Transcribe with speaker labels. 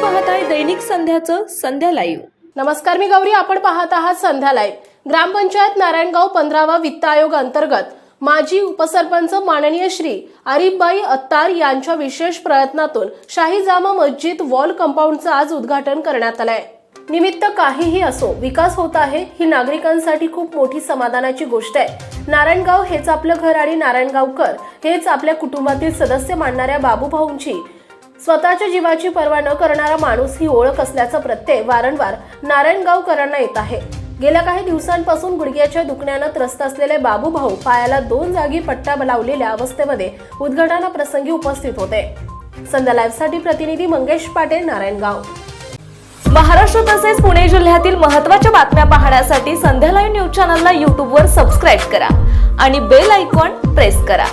Speaker 1: दैनिक संध्याचं संध्या live
Speaker 2: नमस्कार मी गौरी आपण पाहत आहात संध्या लाईव्ह ग्रामपंचायत नारायणगाव पंधरावा वित्त आयोग अंतर्गत माजी उपसरपंच माननीय श्री अरिफबाई अत्तार यांच्या विशेष प्रयत्नातून शाही जामा मस्जिद वॉल कंपाऊंडचं आज उद्घाटन करण्यात आलंय. निमित्त काहीही असो विकास होत आहे ही नागरिकांसाठी खूप मोठी समाधानाची गोष्ट आहे. नारायणगाव हेच आपलं घर आणि नारायणगावकर हेच आपल्या कुटुंबातील सदस्य मानणाऱ्या बाबूभाऊंची स्वतःच्या जीवाची पर्वा न करणारा माणूस ही ओळख असल्याचा प्रत्यय वारंवार नारायणगावकरांना येत आहे. गेल्या काही दिवसांपासून गुडघ्याच्या दुखण्यानं त्रस्त असलेले बाबू भाऊ पायाला दोन जागी पट्टा लावलेल्या अवस्थेमध्ये उद्घाटनाप्रसंगी उपस्थित होते. संध्या लाईव्हसाठी प्रतिनिधी मंगेश पाटील नारायणगाव.
Speaker 1: महाराष्ट्र तसेच पुणे जिल्ह्यातील महत्त्वाच्या बातम्या पाहण्यासाठी संध्या लाईव्ह न्यूज चॅनलला यूट्यूबवर सबस्क्राईब करा आणि बेल आयकॉन प्रेस करा.